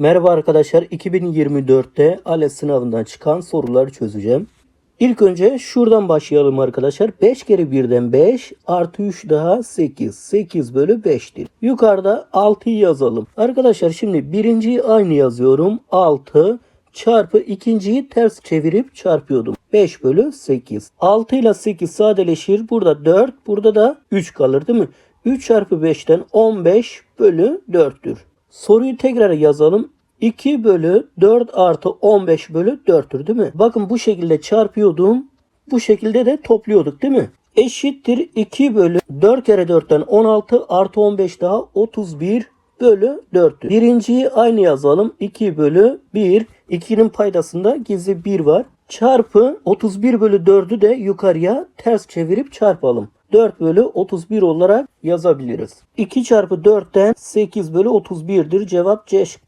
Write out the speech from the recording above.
Merhaba arkadaşlar 2024'te ALES sınavından çıkan soruları çözeceğim. İlk önce şuradan başlayalım arkadaşlar. 5 kere 1'den 5 artı 3 daha 8. 8 bölü 5'tir. Yukarıda 6'yı yazalım. Arkadaşlar şimdi birinciyi aynı yazıyorum. 6 çarpı ikinciyi ters çevirip çarpıyordum. 5 bölü 8. 6 ile 8 sadeleşir. Burada 4 burada da 3 kalır değil mi? 3 çarpı 5'ten 15 bölü 4'tür. Soruyu tekrar yazalım. 2 bölü 4 artı 15 bölü 4'tür değil mi? Bakın bu şekilde çarpıyordum. Bu şekilde de topluyorduk değil mi? Eşittir 2 bölü 4 kere 4'ten 16 artı 15 daha 31 bölü 4'tür. Birinciyi aynı yazalım. 2 bölü 1. 2'nin paydasında gizli 1 var. Çarpı 31 bölü 4'ü de yukarıya ters çevirip çarpalım. 4 bölü 31 olarak yazabiliriz. 2 çarpı 4'ten 8 bölü 31'dir. Cevap C.